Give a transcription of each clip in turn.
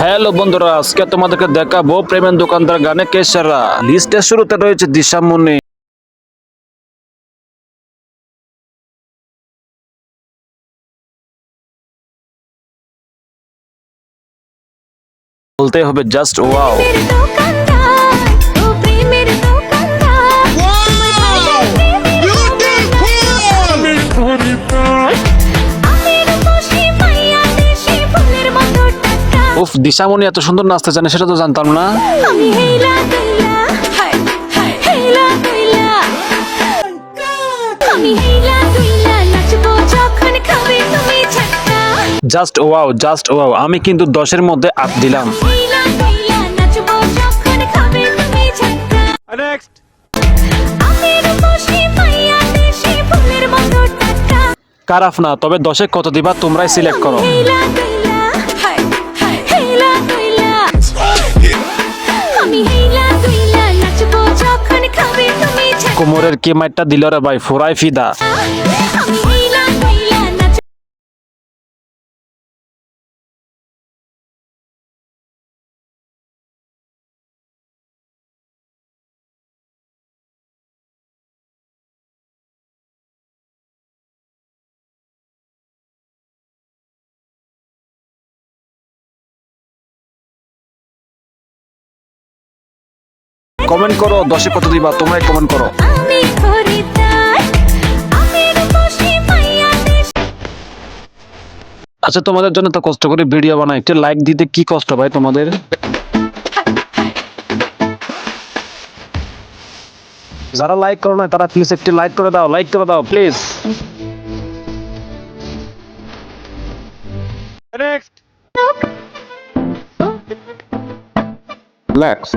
Hello বন্ধুরা, আজকে তোমাদেরকে দেখাবো প্রেমের দোকানদার গানে কেশারা লিস্টের শুরুতে রয়েছে দিশামণি বলতে হবে জাস্ট ওয়াও উফ দিশামণি এত সুন্দর নাচতে জানে সেটা তো জানতাম না। জাস্ট ওয়াও জাস্ট ওয়াও আমি কিন্তু দশের মধ্যে আপ দিলাম। কারাফ না তবে দশে কত দিবা তোমরাই সিলেক্ট করো। কোমরের কি মাইটটা দিল রে ভাই? ফুরাই ফিদা। কমেন্ট করো দশে কত দিবা তোমরাই কমেন্ট করো। আচ্ছা তোমাদের জন্য তো কষ্ট করে ভিডিও বানাই একটু লাইক দিতে কি কষ্ট ভাই তোমাদের? যারা লাইক করো না তারা প্লিজ একটি লাইক করে দাও লাইক করে দাও প্লিজ নেক্সট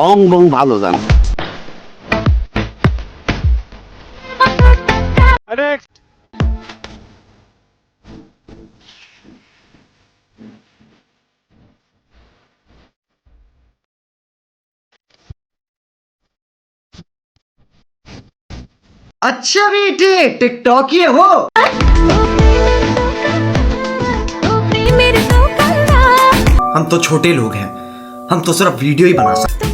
অং বং ভালো জান নেক্সট अच्छा बेटे टिकटॉक ये हो ও প্রেমের দোকানদার हम तो छोटे लोग हैं हम तो सिर्फ वीडियो ही बना सकते